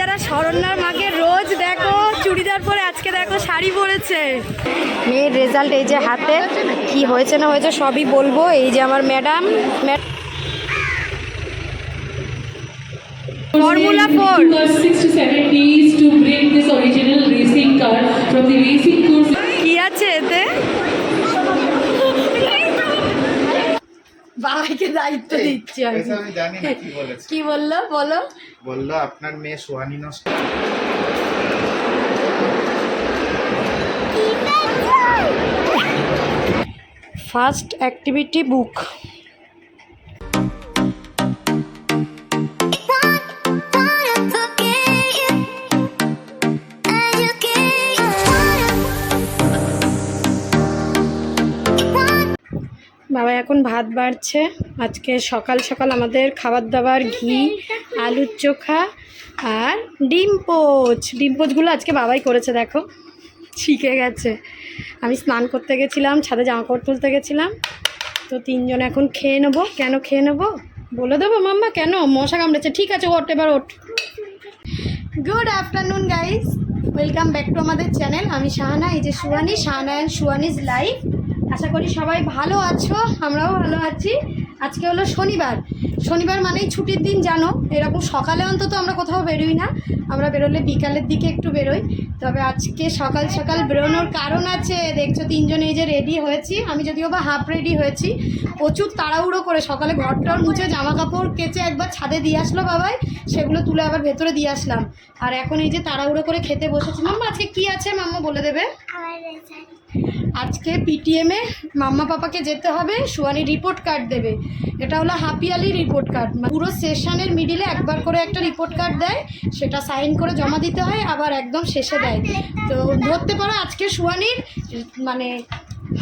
যারা শরণ্যার মাকে রোজ দেখো চুড়িদার পরে আজকে দেখো শাড়ি পরেছে। মেয়ের রেজাল্ট এই যে হাতে কি হয়েছে না হয়েছে সবই বলব। এই যে আমার madam formula four It took us six to seven days to bring this original racing car from the racing course. কি আছে এতে? বাবাকে দায়িত্ব দিচ্ছি আমি। এটা আমি জানি না কি বলেছে। কি বলল? বলো। বলল আপনার মেয়ে সোহানি নষ্ট ফার্স্ট অ্যাক্টিভিটি বুক বাবা এখন ভাত বাড়ছে। আজকে সকাল সকাল আমাদের খাবার দাবার, ঘি, আলুর চোখা আর ডিম পোচ। ডিম পোচগুলো আজকে বাবাই করেছে, দেখো। শিখে গেছে। আমি স্নান করতে গেছিলাম, ছাদে জামা কাপড় তুলতে গেছিলাম। তো তিনজন এখন খেয়ে নেব। কেন খেয়ে নেব? বলে দেবো, মাম্মা, কেন? মশা কামড়েছে। ঠিক আছে ওট এবার ওঠ। Good afternoon guys welcome back to আমাদের চ্যানেল আমি শাহানা, এই যে সুয়ানি শাহানা অ্যান্ড সুয়ানিজ লাইভ আশা করি সবাই ভালো আছো, আমরাও ভালো আছি। আজকে হলো শনিবার। শনিবার মানেই ছুটির দিন, জানো? এরকম সকালে অন্তত আমরা কোথাও বেরোই না। আমরা বেরোলে বিকালের দিকে একটু বেরোই। তবে আজকে সকাল সকাল বেরোনোর কারণ আছে। দেখছ, তিনজনে এই যে রেডি হয়েছি। আমি যদিও বা হাফ রেডি হয়েছি। প্রচুর তাড়াহুড়ো করে সকালে ঘরটর মুছে জামা কাপড় কেচে একবার ছাদে দিয়ে আসলো বাবাই। সেগুলো তুলে আবার ভেতরে দিয়ে আসলাম। আর এখন এই যে তাড়াহুড়ো করে খেতে বসেছি। মাম্মা, আজকে কি আছে? মাম্মা বলে দেবে। আজকে পিটিএমে মাম্মা পাপাকে যেতে হবে, সুয়ানি রিপোর্ট কার্ড দেবে। এটা হলো হাফিয়ালি রিপোর্ট কার্ড পুরো সেশনের মিডিলে একবার করে একটা রিপোর্ট কার্ড দেয়, সেটা সাইন করে জমা দিতে হয়, আবার একদম শেষে দেয়। তো ধরতে পারো আজকে সুয়ানির মানে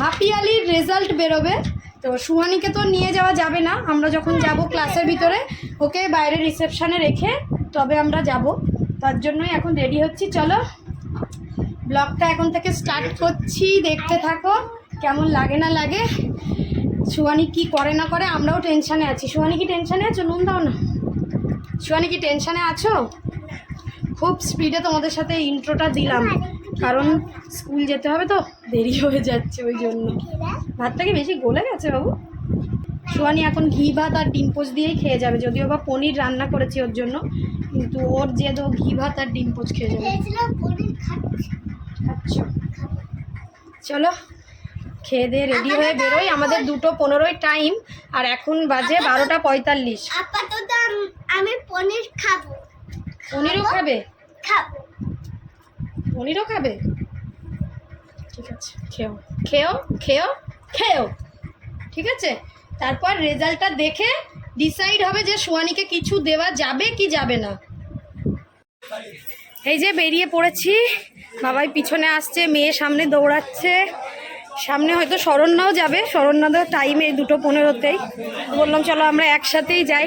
হাফিয়ালির রেজাল্ট বেরোবে। তো সুহানিকে তো নিয়ে যাওয়া যাবে না। আমরা যখন যাব ক্লাসের ভিতরে, ওকে বাইরে রিসেপশানে রেখে তবে আমরা যাব। তার জন্যই এখন রেডি হচ্ছি। চলো ব্লগটা এখন থেকে স্টার্ট করছি, দেখতে থাকো, কেমন লাগে না লাগে। সুহানি কি করে না করে, আমরাও টেনশানে আছি। সুহানি কি টেনশানে আছো? নুন দাও না। সুহানি কি টেনশানে আছো? খুব স্পিডে তোমাদের সাথে ইন্ট্রোটা দিলাম, কারণ স্কুল যেতে হবে তো, দেরি হয়ে যাচ্ছে ওই জন্য। ভাতটা কি বেশি গলে গেছে বাবু? সুহানি এখন ঘি, ভাত আর ডিম পোচ দিয়েই খেয়ে যাবে, যদিও বা পনির রান্না করেছি ওর জন্য, কিন্তু ওর যে ঘি, ভাত আর ডিম পোচ খেয়ে যাবে। চলো খেয়ে দিয়ে রেডি হয়ে বেরোই। আমাদের দুটো পনেরোই টাইম আর এখন বাজে বারোটা পঁয়তাল্লিশ। আপাতত আমি পনির খাব। পনিরও খাবে? খাব? পনিরও খাবে? ঠিক আছে খেও। খেও খেও খেও। ঠিক আছে? তারপর রেজাল্টটা দেখে ডিসাইড হবে যে সোয়ানিকে কিছু দেওয়া যাবে কি যাবে না। এই যে বেরিয়ে পড়েছি। বাবাই পিছনে আসছে, মেয়ে সামনে দৌড়াচ্ছে। সামনে হয়তো শরণ্যাও যাবে শরণ্যাদের টাইমে দুটো পনেরোতেই। বললাম, চলো আমরা একসাথেই যাই।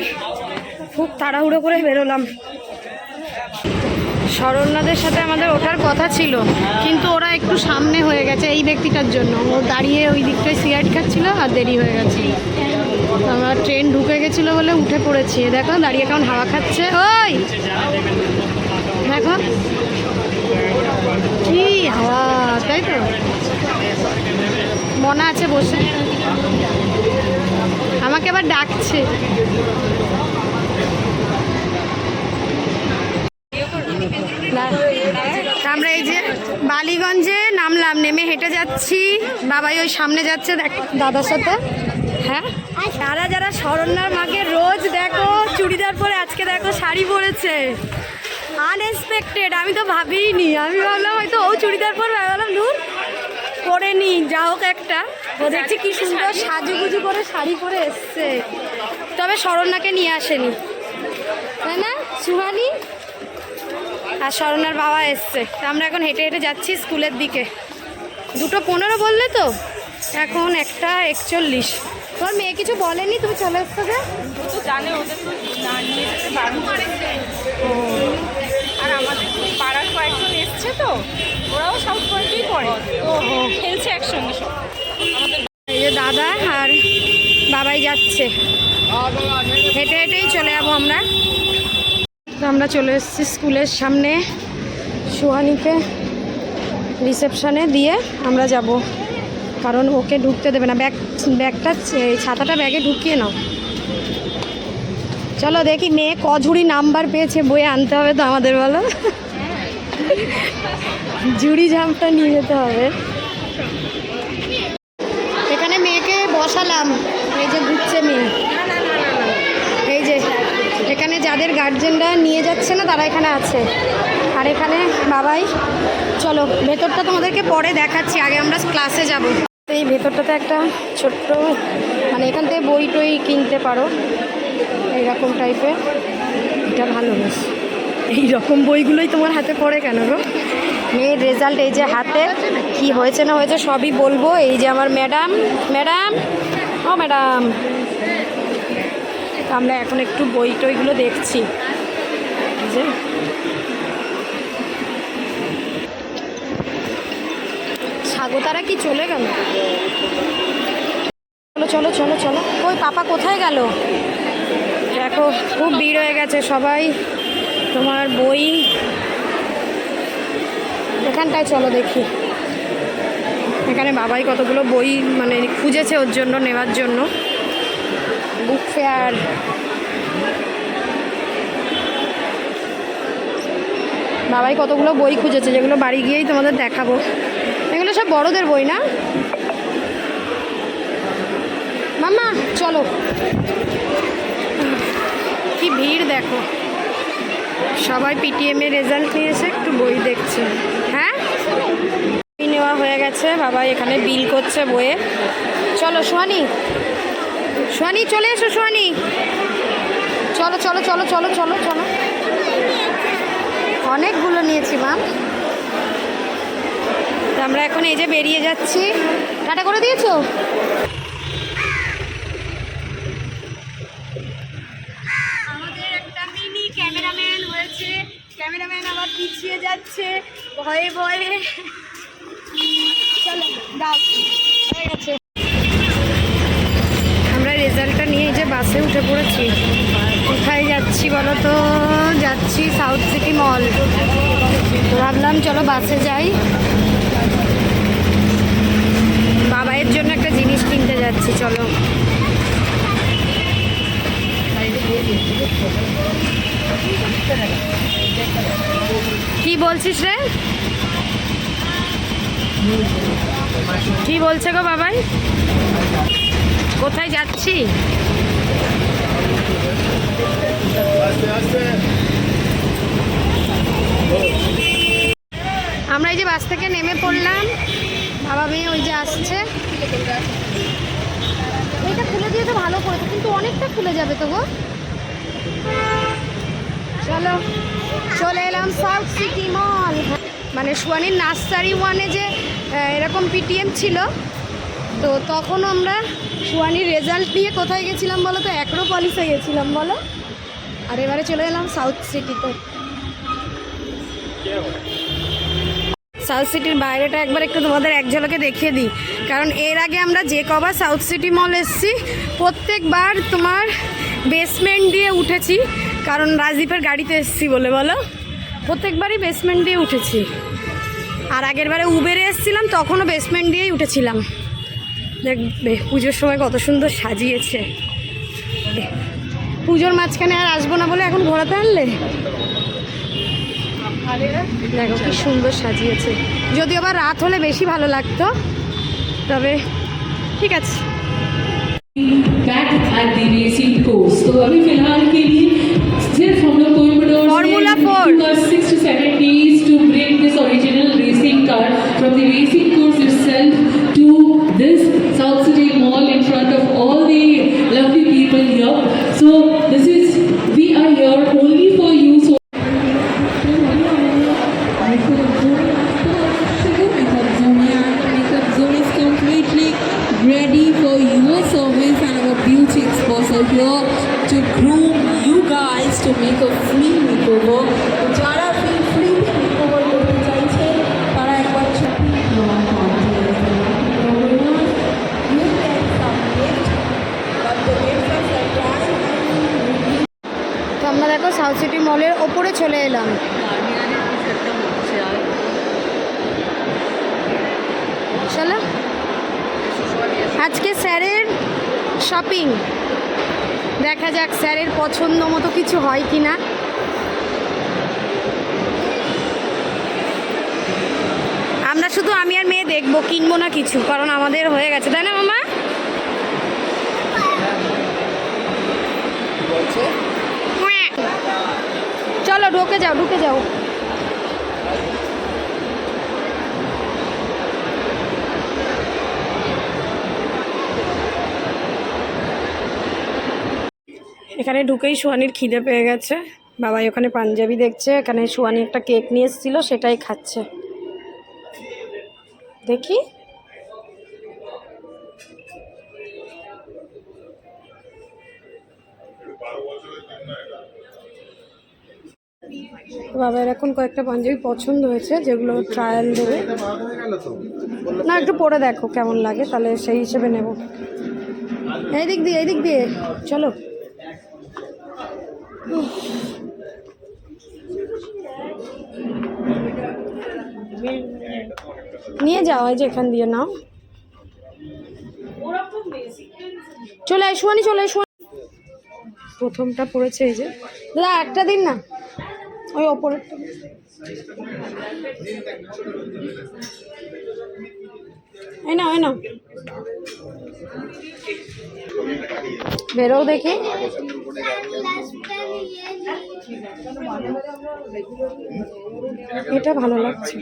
খুব তাড়াহুড়ো করে বেরোলাম। শরণ্যাদের সাথে আমাদের ওঠার কথা ছিল, কিন্তু ওরা একটু সামনে হয়ে গেছে এই ব্যক্তিটার জন্য। ও দাঁড়িয়ে ওই দিকটায় সিগারেট খাচ্ছিল আর দেরি হয়ে গেছে। আমরা ট্রেন ঢুকে গেছিল বলে উঠে পড়েছি। দেখো, দাঁড়িয়ে কেমন হাওয়া খাচ্ছে। ওই! দেখো তাই তো। মনে আছে বসে। আমাকে আবার ডাকছে। আমরা এই যে বালিগঞ্জে নামলাম, নেমে হেঁটে যাচ্ছি। বাবাই ওই সামনে যাচ্ছে, দেখ দাদার সাথে। হ্যাঁ? যারা যারা শরণ্যার মাকে রোজ দেখো, চুড়িদার পরে আজকে দেখো শাড়ি পরেছে। আনএক্সপেক্টেড আমি তো ভাবিনি আমি ভাবলাম হয়তো ও চুড়িদার পরে ভাবলাম দূর পরে নি যা হোক একটা। ও দেখছি কি সুন্দর সাজুগুজু করে শাড়ি পরে এসছে। তবে শরণ্যাকে নিয়ে আসেনি। তাই না সুহানি? আর শরণার বাবা এসছে। তা আমরা এখন হেঁটে হেঁটে যাচ্ছি স্কুলের দিকে। দুটো পনেরো বললে তো? এখন একটা একচল্লিশ। তোর মেয়ে কিছু বলেনি? তুমি চলে এসছো যে? জানে ওদের তো না নিয়ে যেতে বারণ করেছে আর আমাদের পাড়ার এসছে তো? ওরাও সাউথ পয়েন্টেই পড়ে। তো খেলছে একসঙ্গে সব। এই যে দাদা আর বাবাই যাচ্ছে। হেঁটে হেঁটেই চলে যাব আমরা। আমরা চলে এসেছি স্কুলের সামনে সুহানিকে রিসেপশানে দিয়ে আমরা যাব। কারণ ওকে ঢুকতে দেবে না। ব্যাগ ব্যাগটা ছাতাটা ব্যাগে ঢুকিয়ে নাও। চলো দেখি মেয়ে ক ঝুড়ি নাম্বার পেয়েছে বইয়ে আনতে হবে তো আমাদের বলো? ঝুড়ি ঝামটা নিয়ে যেতে হবে। এখানে মেয়েকে বসালাম। এই যে ঘুরছে মেয়ে। এই যে, এখানে যাদের গার্জেনরা নিয়ে যাচ্ছে না, তারা এখানে আছে। আর এখানে বাবাই, চলো, ভেতরটা তোমাদেরকে পরে দেখাচ্ছি, আগে আমরা ক্লাসে যাব। এই ভেতরটাতে একটা ছোট্ট মানে এখান থেকে বই টই কিনতে পারো। এইরকম টাইপের এটা ভালো বেশ। এইরকম বইগুলোই তোমার হাতে পড়ে কেন গো? মেয়ের রেজাল্ট এই যে হাতে, কি হয়েছে না হয়েছে সবই বলব। এই যে আমার ম্যাডাম ম্যাডাম ও ম্যাডাম আমরা এখন একটু বই টইগুলো দেখছি। এই যে। স্বাগতারা কি চলে গেল? চলো চলো চলো চলো। ওই পাপা কোথায় গেল? দেখো, খুব ভিড় হয়ে গেছে সবাই। তোমার বই? এখানটায় চলো দেখি। এখানে বাবাই কতগুলো বই মানে খুঁজেছে ওর জন্য নেওয়ার জন্য। বুক ফেয়ার বাবাই কতগুলো বই খুঁজেছে যেগুলো বাড়ি গিয়েই তোমাদের দেখাবো। এগুলো সব বড়দের বই না? মাম্মা চলো। কি ভিড় দেখো। সবাই পিটিএম এর রেজাল্ট নিয়ে এসে একটু বই দেখছে। হ্যাঁ? বই নেওয়া হয়ে গেছে, বাবা এখানে বিল করছে বইয়ে। চলো, সোহানি। সোহানি, চলে এসো, সোহানি। চলো চলো চলো চলো চলো চলো। অনেকগুলো নিয়েছি মাম আমরা এখন এই যে বেরিয়ে যাচ্ছি। টাটা করে দিয়েছ? ক্যামেরাম্যান আবার পিছিয়ে যাচ্ছে। ভয়ে ভয়ে। চলো দাও হয়ে গেছে। আমরা রেজাল্টটা নিয়ে যে বাসে উঠে পড়েছি। কোথায় যাচ্ছি বলো তো? যাচ্ছি সাউথ সিটি মল ভাবলাম চলো বাসে যাই। বাবাইয়ের জন্য একটা জিনিস কিনতে যাচ্ছি, চলো। কি বলছিস রে? কি বলছে গো বাবাই? কোথায় যাচ্ছি? আমরা এই যে বাস থেকে নেমে পড়লাম। বাবা মেয়ে ওই যে আসছে। এটা খুলে দিয়ে তো ভালো করেছে, কিন্তু অনেকটা খুলে যাবে তো গো? চলো, চলে এলাম সাউথ সিটি মল। মানে সুয়ানির নার্সারি ওয়ানে যে এরকম পিটিএম ছিল, তো তখন আমরা সুয়ানির রেজাল্ট নিয়ে কোথায় গেছিলাম বলো তো? অ্যাক্রোপলিসে গেছিলাম বলো? আর এবারে চলে এলাম সাউথ সিটিতে। সাউথ সিটির বাইরেটা একবার একটু তোমাদের এক ঝলকে দেখিয়ে দিই। কারণ এর আগে আমরা যে কবার সাউথ সিটি মল এসেছি, প্রত্যেকবার তোমার বেসমেন্ট দিয়ে উঠেছি, কারণ রাজদীপের গাড়িতে এসেছি বলে বলো। প্রত্যেকবারই বেসমেন্ট দিয়ে উঠেছি। আর আগের বারে উবেরে এসেছিলাম, তখনও বেসমেন্ট দিয়েই উঠেছিলাম। দেখবে পুজোর সময় কত সুন্দর সাজিয়েছে। পুজোর মাঝখানে আর আসব না বলে এখন ঘোরাতে আনলে? দেখো কি সুন্দর সাজিয়েছে। যদি আবার রাত হলে বেশি ভালো লাগতো, তবে ঠিক আছে। Back at the racing course तो अभी फिलहाल के लिए सिर्फ हम लोग Coimbatore Formula four. Six to seven days to bring this original racing car from the racing ওপরে চলে এলাম। চলো। আজকে স্যারের শপিং দেখা যাক স্যারের পছন্দ মতো কিছু হয় কি না আমরা শুধু আমি আর মেয়ে দেখব, কিনবো না কিছু, কারণ আমাদের হয়ে গেছে, তাই না মামা? চলো ঢুকে যাও ঢুকে যাও। এখানে ঢুকেই সুয়ানির খিদে পেয়ে গেছে। বাবাই ওখানে পাঞ্জাবি দেখছে, এখানে সুয়ানি একটা কেক নিয়ে এসেছিল, সেটাই খাচ্ছে। দেখি। বাবার এখন কয়েকটা পাঞ্জাবি পছন্দ হয়েছে, যেগুলো ট্রায়াল দেবে। না, একটু পরে দেখো কেমন লাগে, তাহলে সেই হিসেবে নেব। এই দিক দিয়ে এই দিক দিয়ে, চলো। নিয়ে যাও, এই যে এখান দিয়ে নাও। চলে আয় শুয়ানি চলে আয় শুয়ানি প্রথমটা পড়েছে এই যে। দাদা, একটা দিন না। ওই ওপরেরটা এই না এই না বেরো দেখি। এটা ভালো লাগছে।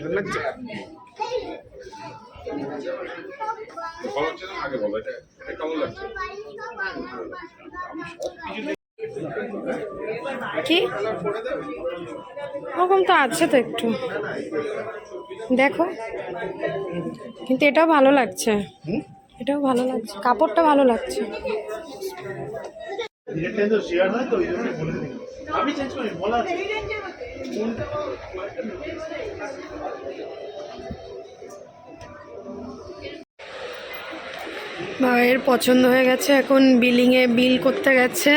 কি? ওরকম তো আছে তো একটু। দেখো। কিন্তু এটাও ভালো লাগছে। এটাও ভালো লাগছে। কাপড়টা ভালো লাগছে। মায়ের পছন্দ হয়ে গেছে এখন বিলিংয়ে বিল করতে গেছে।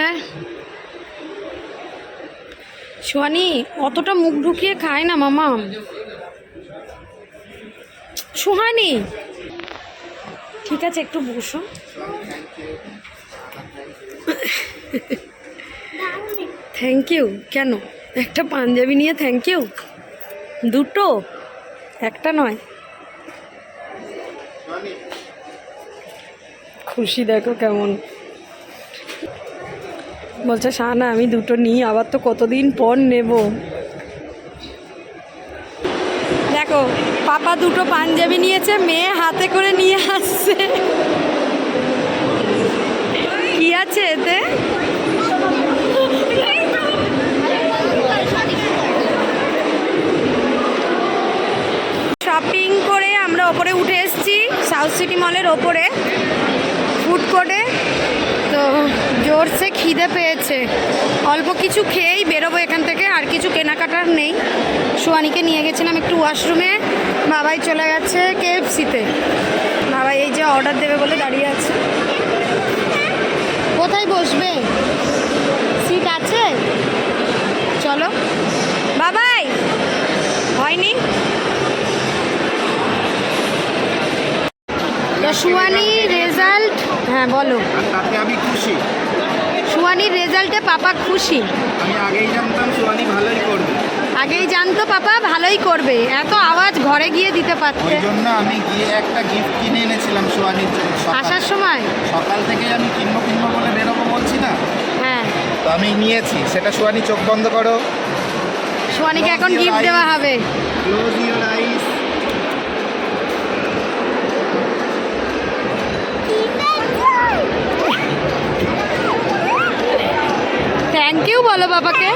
সোয়ানি অতটা মুখ ঢুকিয়ে খায় না মামা। সোহানি! ঠিক আছে, একটু বসো। থ্যাংক ইউ কেন? একটা পাঞ্জাবি নিয়ে থ্যাংক ইউ দুটো? একটা নয়। খুশি দেখো কেমন। বলছে শাহানা আমি দুটো নিই, আবার তো কতদিন পর নেব? দেখো, পাপা দুটো পাঞ্জাবি নিয়েছে, মেয়ে হাতে করে নিয়ে আসছে। কি আছে এতে? শপিং করে আমরা ওপরে উঠে এসেছি সাউথ সিটি মলের ওপরে ফুড কোর্টে জোরসে খিদে পেয়েছে। অল্প কিছু খেয়েই বেরোবো এখান থেকে, আর কিছু কেনাকাটার নেই। সোয়ানিকে নিয়ে গেছিলাম একটু ওয়াশরুমে, বাবাই চলে গেছে কেএফসিতে। বাবাই এই যে অর্ডার দেবে বলে দাঁড়িয়ে আছে। কোথায় বসবে? সিট আছে? চলো। বাবাই! হয়নি? তো সুয়ানি রেজাল্ট হ্যাঁ বলো। তাতে আমি খুশি। সুয়ানির রেজাল্টে পাপা খুশি। আমি আগেই জানতাম সোয়ানি ভালোই করবে। আগেই জানতো পাপা ভালোই করবে। এত আওয়াজ ঘরে গিয়ে দিতে ওই জন্য আমি গিয়ে একটা গিফট কিনে এনেছিলাম সোয়ানির জন্য সকাল- আসার সময়? সকাল থেকে আমি কিনবো কিনবো বলে বেরোবো বলছি না। হ্যাঁ। তো আমি নিয়েছি। সেটা সোয়ানি চোখ বন্ধ করো। সুয়ানিকে এখন গিফট দেওয়া হবে। Close your eyes thank you বলো বাবাকে।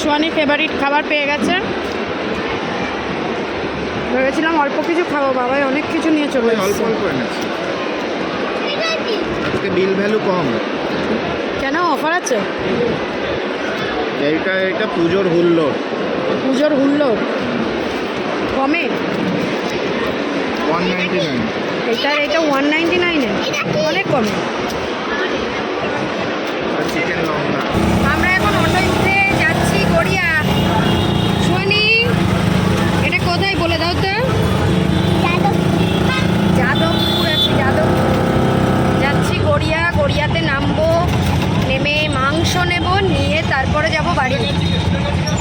সোয়ানির ফেভারিট খাবার পেয়ে গেছে। ভেবেছিলাম অল্প কিছু খাব বাবাই অনেক কিছু নিয়ে চলে অল্প অল্প এনেছি। বিল ভ্যালু কম। কেন অফার আছে? এইটা এটা পুজোর হুল্লোড়। পুজোর হুল্লোড়। কমে? ওয়ান নাইনটি নাইন এটার এটা ওয়ান নাইনে অনেক কমে চিকেন লঙ্কা আমরা এখন অটোতে যাচ্ছি গড়িয়া শুনি এটা কোথায় বলে দাও তো যাদবপুর আছে যাদবপুর যাচ্ছি গড়িয়া গড়িয়াতে নামবো নেমে মাংস নেব নিয়ে তারপরে যাব বাড়ি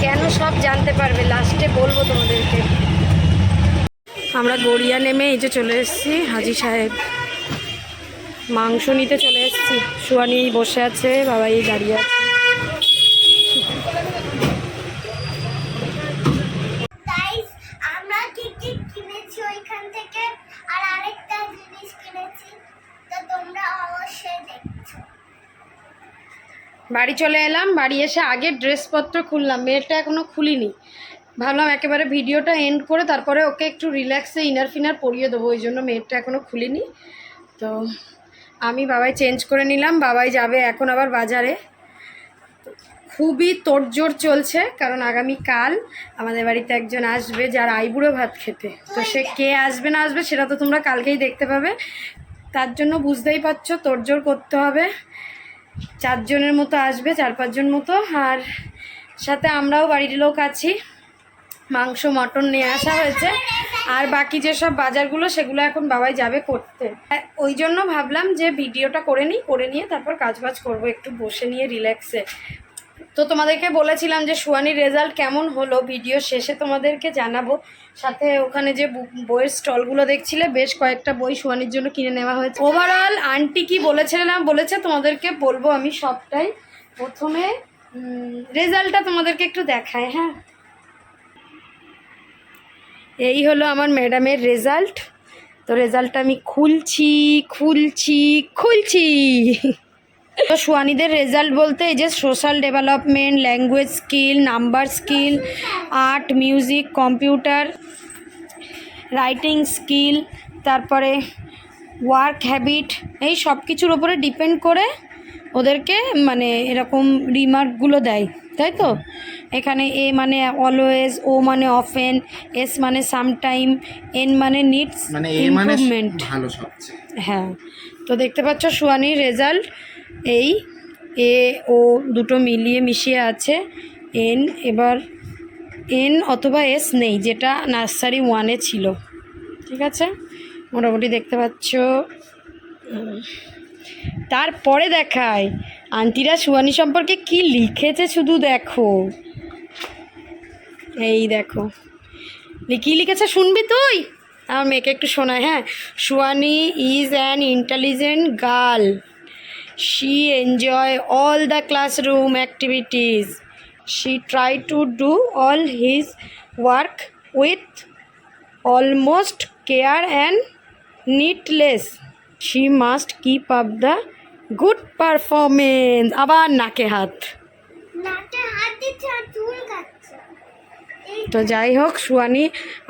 কেন সব জানতে পারবে লাস্টে বলব তোমাদেরকে আমরা গড়িয়া নেমে এই যে চলে এসেছি। হাজি সাহেব মাংস নিতে চলে এসেছি। শুয়ানি বসে আছে বাবাই দাঁড়িয়ে আছে। বাড়ি চলে এলাম বাড়ি এসে আগে ড্রেসপত্র খুললাম মেয়েটা এখনও খুলিনি। ভাবলাম একেবারে ভিডিওটা এন্ড করে তারপরে ওকে একটু রিল্যাক্সে ইনার ফিনার পরিয়ে দেবো, ওই জন্য মেয়েটা এখনও খুলিনি। তো আমি বাবাই চেঞ্জ করে নিলাম, বাবাই যাবে এখন আবার বাজারে। খুবই তোড়জোড় চলছে, কারণ আগামী কাল আমাদের বাড়িতে একজন আসবে যার আইবুড়ো ভাত খেতে। তো সে কে আসবে না আসবে সেটা তো তোমরা কালকেই দেখতে পাবে। তার জন্য বুঝতেই পারছ, তোড়জোড় করতে হবে। চারজনের মতো আসবে, চার পাঁচজন মতো। আর সাথে আমরাও বাড়ির লোক আছি। মাংস, মটন নিয়ে আসা হয়েছে। আর বাকি যেসব বাজারগুলো, সেগুলো এখন বাবাই যাবে করতে। ওই জন্য ভাবলাম যে ভিডিওটা করে নিই, করে নিয়ে তারপর কাজ বাজ করব, একটু বসে নিয়ে রিল্যাক্সে তো তোমাদেরকে বলেছিলাম যে সুয়ানির রেজাল্ট কেমন হলো? ভিডিও শেষে তোমাদেরকে জানাব। সাথে ওখানে যে বইয়ের স্টলগুলো দেখছিলে, বেশ কয়েকটা বই সুয়ানির জন্য কিনে নেওয়া হয়েছে। ওভারঅল আন্টি কি বলেছিলাম বলেছে, তোমাদেরকে বলব আমি সবটাই। প্রথমে রেজাল্টটা তোমাদেরকে একটু দেখায় হ্যাঁ? এই হলো আমার ম্যাডামের রেজাল্ট। তো রেজাল্টটা আমি খুলছি খুলছি খুলছি। তো সুয়ানিদের রেজাল্ট বলতে এই যে social development, language skill, number skill, art, music, computer, writing skill, তারপরে ওয়ার্ক হ্যাবিট, এই সব কিছুর ওপরে ডিপেন্ড করে ওদেরকে মানে এরকম রিমার্কগুলো দেয় তাই তো? এখানে এ মানে অলওয়েজ ও মানে অফেন এস মানে সামটাইম এন মানে নিডস মানে এ মানে ইমপ্রুভমেন্ট ভালো সবচেয়ে। হ্যাঁ তো দেখতে পাচ্ছ সুয়ানির রেজাল্ট এই এ ও দুটো মিলিয়ে মিশিয়ে আছে এন এবার এন অথবা এস নেই যেটা নার্সারি ওয়ানে ছিল ঠিক আছে? মোটামুটি দেখতে পাচ্ছ তারপরে দেখায়। আন্টিরা সুয়ানি সম্পর্কে কি লিখেছে শুধু দেখো। এই দেখো। কি লিখেছে শুনবি তুই? আমার মেয়েকে একটু শোনায় হ্যাঁ। Suhani is an intelligent girl she enjoy all the classroom activities she try to do all his work with almost care and neatness she must keep up the good performance আবার নাকে হাত। তো যাই হোক সুয়ানি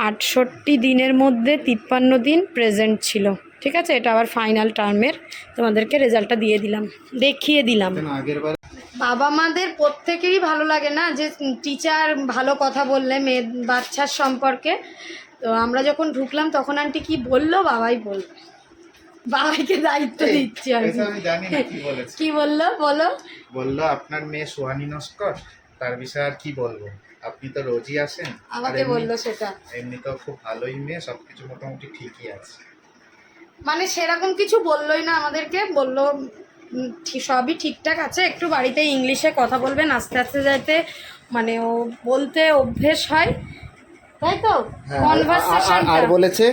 আটষট্টি দিনের মধ্যে তিপ্পান্ন দিন প্রেজেন্ট ছিল। ঠিক আছে? এটা আবার ফাইনাল টার্মের তোমাদেরকে রেজাল্টটা দিয়ে দিলাম। দেখিয়ে দিলাম। বাবা মাদের প্রত্যেকেরই ভালো লাগে না যে টিচার ভালো কথা বললে মেয়ে বাচ্চার সম্পর্কে। তো আমরা যখন ঢুকলাম তখন আন্টি কি বলল? বাবাই বলবে বাবাইকে দায়িত্ব দিচ্ছি আমি। জানি না কি বলেছে। কি বলল? বলো। বলল আপনার মেয়ে সোহানি নস্কর তার বিষয়ে আর কি বলব? আপনি তো রোজই আসেন। আমাকে বলল সেটা। এমনি তো খুব ভালোই মেয়ে সবকিছু মোটামুটি ঠিকই আছে। মানে সেরকম কিছু বললোই না আমাদেরকে। বলল সবই ঠিকঠাক আছে। একটু বাড়িতে ইংলিশে কথা বলবেন আস্তে আস্তে যাইতে মানে ও বলতে অভ্যেস হয়। তাই তো? হ্যাঁ, কনভারসেশন আর বলেছে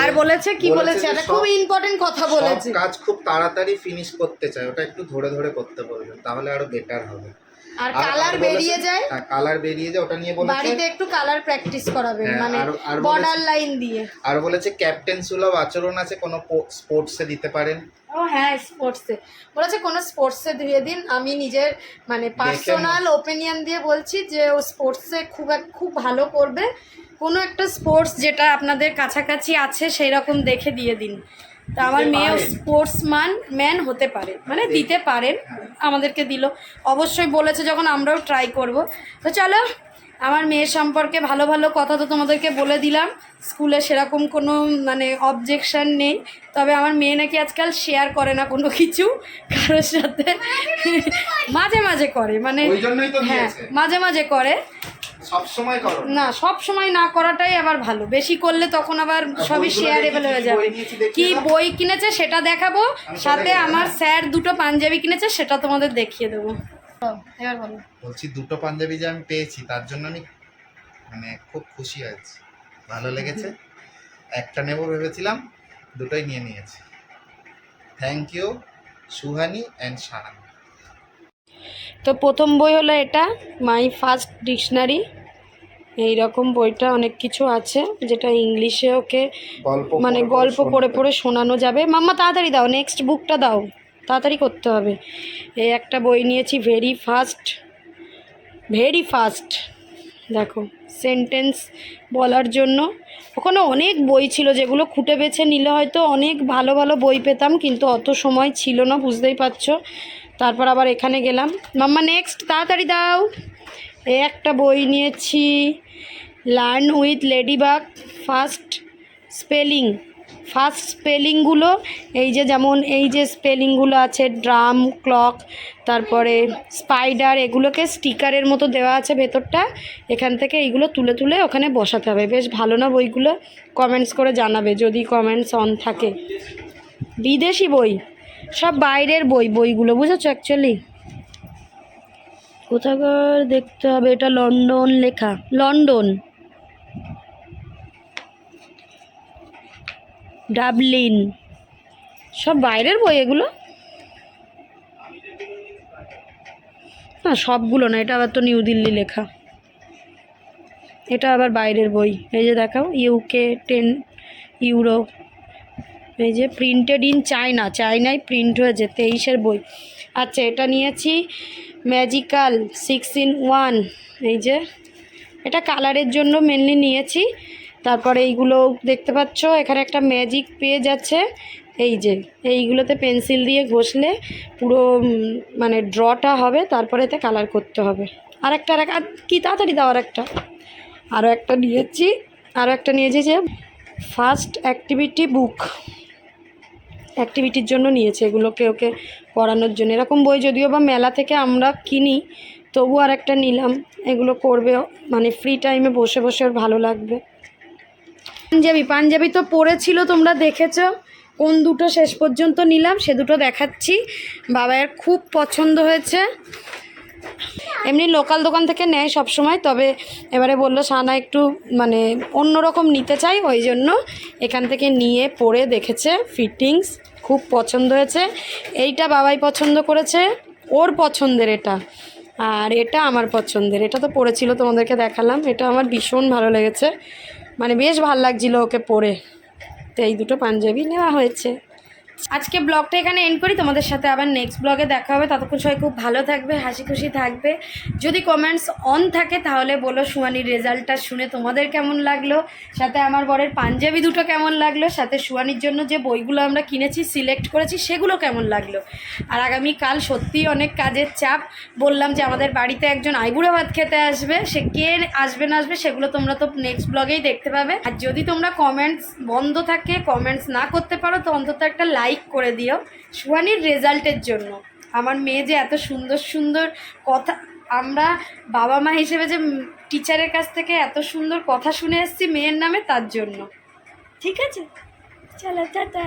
আর বলেছে কি বলেছে এটা খুব ইম্পর্টেন্ট কথা বলেছে। কাজ খুব তাড়াতাড়ি ফিনিশ করতে চায়। ওটা একটু ধরে ধরে করতে বলবেন তাহলে আরও বেটার হবে। আর কালার বেরিয়ে যায়? হ্যাঁ কালার বেরিয়ে যায় ওটা নিয়ে বলেছে বাড়িতে একটু কালার প্র্যাকটিস করাবেন হ্যাঁ, মানে বর্ডার লাইন দিয়ে। আর বলেছে ক্যাপ্টেন সুলভ আচরণ আছে কোনো স্পোর্টসে দিতে পারেন? ও হ্যাঁ স্পোর্টসে বলেছে কোনো স্পোর্টসে দিয়ে দিন। আমি নিজের মানে পার্সোনাল ওপিনিয়ন দিয়ে বলছি যে ও স্পোর্টসে খুব এক খুব ভালো করবে। কোনো একটা স্পোর্টস যেটা আপনাদের কাছাকাছি আছে সেই রকম দেখে দিয়ে দিন। তা আমার মেয়েও। স্পোর্টসম্যান ম্যান হতে পারে। মানে দিতে পারেন আমাদেরকে দিল। অবশ্যই বলেছে যখন আমরাও ট্রাই করব। তো চলো আমার মেয়ের সম্পর্কে ভালো ভালো কথা তো তোমাদেরকে বলে দিলাম। স্কুলে সেরকম কোনো মানে অবজেকশন নেই। তবে আমার মেয়ে নাকি আজকাল শেয়ার করে না কোনো কিছু কারোর সাথে। মাঝে মাঝে করে। মানে হ্যাঁ মাঝে মাঝে করে। সব সময় করো না। সব সময় না করাটাই আবার ভালো। বেশি করলে তখন আবার সবই শেয়ারেবল হয়ে যাবে। কি বই কিনেছে সেটা দেখাবো সাথে আমার হ্যাঁ? স্যার দুটো পাঞ্জাবি কিনেছে সেটা তোমাদের দেখিয়ে দেবো। এবার বলো। বলছি দুটো পাঞ্জাবি যে আমি পেয়েছি তার জন্য আমি মানে খুব খুশি হয়েছি ভালো লেগেছে। একটা নেব ভেবেছিলাম দুটোই নিয়ে নিয়েছি। Thank you Suhani and Shahan তো প্রথম বই হলো এটা মাই ফার্স্ট ডিকশনারি। এই রকম বইটা অনেক কিছু আছে যেটা ইংলিশে ওকে মানে গল্প পড়ে। পড়ে শোনানো যাবে। মাম্মা তাড়াতাড়ি দাও নেক্সট বুকটা দাও তাড়াতাড়ি করতে হবে। এই একটা বই নিয়েছি ভেরি ফাস্ট ভেরি ফাস্ট দেখো সেন্টেন্স বলার জন্য। ওখানে অনেক বই ছিল যেগুলো খুঁটে বেছে নিলে হয়তো অনেক ভালো ভালো বই পেতাম কিন্তু অত সময় ছিল না বুঝতেই পারছ। তারপর আবার এখানে গেলাম। মাম্মা নেক্সট তাড়াতাড়ি দাও। এই একটা বই নিয়েছি। Learn with ladybug first spelling first স্পেলিংগুলো এই যে যেমন এই যে স্পেলিংগুলো আছে ড্রাম ক্লক তারপরে স্পাইডার এগুলোকে স্টিকারের মতো দেওয়া আছে ভেতরটা। এখান থেকে এইগুলো তুলে তুলে ওখানে বসাতে হবে। বেশ ভালো না বইগুলো? কমেন্টস করে জানাবে, যদি কমেন্টস অন থাকে। বিদেশি বই। সব বাইরের বই, বইগুলো, বুঝেছ অ্যাকচুয়ালি কোথাকার দেখতে হবে, এটা লন্ডন লেখা, লন্ডন। ডাবলিন। সব বাইরের বই এগুলো? না, সবগুলো না, এটা আবার তো নিউ দিল্লি লেখা। এটা আবার বাইরের বই, এই যে দেখাও ইউকে টেন ইউরো এই যে প্রিন্টেড ইন চায়না চায়নায় প্রিন্ট হয়েছে, তেইশের বই। আচ্ছা এটা নিয়েছি ম্যাজিক্যাল সিক্স ইন ওয়ান এই যে। এটা কালারের জন্য মেনলি নিয়েছি। তারপরে এইগুলো দেখতে পাচ্ছ, এখানে একটা ম্যাজিক পেজ আছে। এই যে, এইগুলোতে পেন্সিল দিয়ে ঘষলে পুরো মানে ড্রটা হবে, তারপরে এতে কালার করতে হবে। আর একটা আর কি, তাড়াতাড়ি দাও আর একটা আরও একটা নিয়েছি আরও একটা নিয়েছি যে ফার্স্ট অ্যাক্টিভিটি বুক অ্যাক্টিভিটির জন্য নিয়েছে, এগুলোকে ওকে পড়ানোর জন্য। এরকম বই যদিও বা মেলা থেকে আমরা কিনি তবু আর একটা নিলাম। এগুলো করবে মানে ফ্রি টাইমে বসে বসে ওর ভালো লাগবে। পাঞ্জাবি পাঞ্জাবি তো পড়েছিল, তোমরা দেখেছ। কোন দুটো শেষ পর্যন্ত নিলাম, সে দুটো দেখাচ্ছি। বাবার খুব পছন্দ হয়েছে। এমনি লোকাল দোকান থেকে নেয় সব সময় তবে এবারে বলল সানা একটু মানে অন্যরকম নিতে চাই, ওই জন্য এখান থেকে নিয়ে পরে দেখেছে ফিটিংস খুব পছন্দ হয়েছে। এইটা বাবাই পছন্দ করেছে, ওর পছন্দের এটা, আর এটা আমার পছন্দের। এটা তো পড়েছিল, তোমাদেরকে দেখালাম, এটা আমার ভীষণ ভালো লেগেছে। মানে বেশ ভালো লাগছিল ওকে পরে। তো এই দুটো পাঞ্জাবি নেওয়া হয়েছে। আজকে ব্লগটা এখানে এন্ড করি। তোমাদের সাথে আবার নেক্সট ব্লগে দেখা হবে। ততক্ষণ সবাই খুব ভালো থাকবে, হাসি খুশি থাকবে। যদি কমেন্টস অন থাকে, তাহলে বলো সুয়ানির রেজাল্টটা শুনে তোমাদের কেমন লাগল। সাথে আমার বরের পাঞ্জাবি দুটো কেমন লাগল। সাথে সুয়ানির জন্য যে বইগুলো আমরা কিনেছি সিলেক্ট করেছি, সেগুলো কেমন লাগল। আর আগামীকাল সত্যিই অনেক কাজের চাপ। বললাম যে আমাদের বাড়িতে একজন আইবুড়ো ভাত খেতে আসবে। সে কে আসবে, না আসবে, সেগুলো তোমরা তো নেক্সট ব্লগেই দেখতে পাবে। আর যদি তোমরা কমেন্টস বন্ধ থাকে কমেন্টস না করতে পারো, তো অন্তত একটা লাইক করে দিও। সুহানির রেজাল্টের জন্য। আমার মেয়ে যে এত সুন্দর সুন্দর কথা আমরা বাবা মা হিসেবে যে টিচারের কাছ থেকে এত সুন্দর কথা শুনে এসেছি মেয়ের নামে, তার জন্য। ঠিক আছে? চলো, টাটা।